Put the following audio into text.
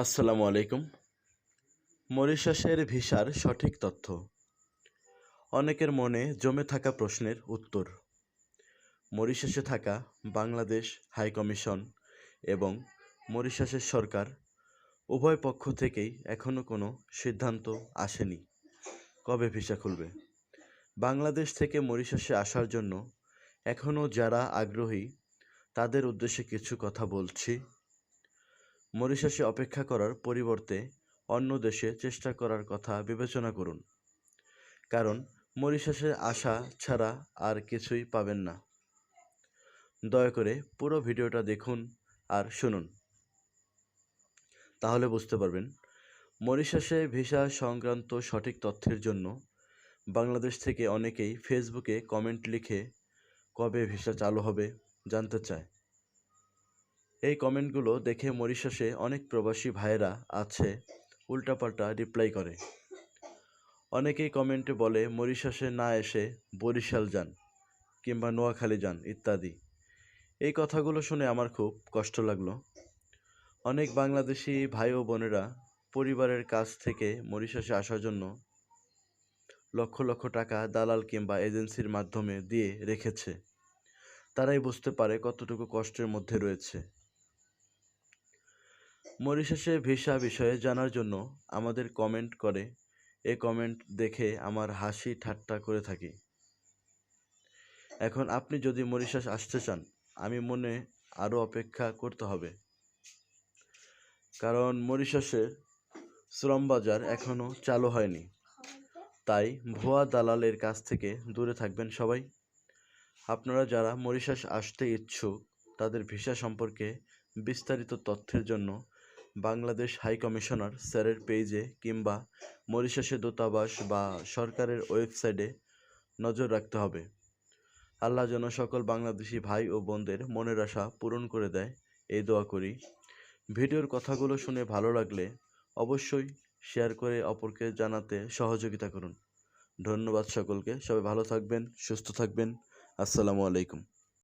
আসসালামু আলাইকুম। মরিশাসের ভিসার সঠিক তথ্য। অনেকের মনে জমে থাকা প্রশ্নের উত্তর। মরিশাসে থাকা বাংলাদেশ হাই কমিশন এবং মরিশাসের সরকার উভয় পক্ষ থেকেই এখনও কোনো সিদ্ধান্ত আসেনি। কবে ভিসা খুলবে? বাংলাদেশ থেকে মরিশাসে আসার জন্য এখনও যারা আগ্রহী, তাদের উদ্দেশ্যে কিছু কথা বলছি। মরিশাসে অপেক্ষা করার পরিবর্তে অন্য দেশে চেষ্টা করার কথা বিবেচনা করুন। কারণ মরিশাসে আসা ছাড়া আর কিছুই পাবেন না। দয়া করে পুরো ভিডিওটা দেখুন আর শুনুন। তাহলে বুঝতে পারবেন, মরিশাসে ভিসা সংক্রান্ত সঠিক তথ্যের জন্য বাংলাদেশ থেকে অনেকেই ফেসবুকে কমেন্ট লিখে কবে ভিসা চালু হবে জানতে চায়। এই কমেন্টগুলো দেখে মরিশাসে অনেক প্রবাসী ভাইয়েরা আছে, উল্টাপাল্টা রিপ্লাই করে। অনেকেই কমেন্টে বলে, মরিশাসে না এসে বরিশাল যান কিংবা নোয়াখালী যান, ইত্যাদি। এই কথাগুলো শুনে আমার খুব কষ্ট লাগল। অনেক বাংলাদেশি ভাই ও বোনেরা পরিবারের কাছ থেকে মরিশাসে আসার জন্য লক্ষ লক্ষ টাকা দালাল কিংবা এজেন্সির মাধ্যমে দিয়ে রেখেছে। তারাই বুঝতে পারে কতটুকু কষ্টের মধ্যে রয়েছে। মরিশাসে ভিসা বিষয়ে জানার জন্য আমাদের কমেন্ট করে। এ কমেন্ট দেখে আমার হাসি ঠাট্টা করে থাকি। এখন আপনি যদি মরিশাস আসতে চান, আমি মনে আরও অপেক্ষা করতে হবে। কারণ মরিশাসের শ্রম বাজার এখনও চালু হয়নি। তাই ভুয়া দালালের কাছ থেকে দূরে থাকবেন সবাই। আপনারা যারা মরিশাস আসতে ইচ্ছুক, তাদের ভিসা সম্পর্কে বিস্তারিত তথ্যের জন্য বাংলাদেশ হাই কমিশনার স্যারের পেজে কিংবা মরিশাসে দূতাবাস বা সরকারের ওয়েবসাইটে নজর রাখতে হবে। আল্লাহ যেন সকল বাংলাদেশি ভাই ও বোনদের মনের আশা পূরণ করে দেয়, এই দোয়া করি। ভিডিওর কথাগুলো শুনে ভালো লাগলে অবশ্যই শেয়ার করে অপরকে জানাতে সহযোগিতা করুন। ধন্যবাদ সকলকে, সবাই ভালো থাকবেন, সুস্থ থাকবেন। আসসালামু আলাইকুম।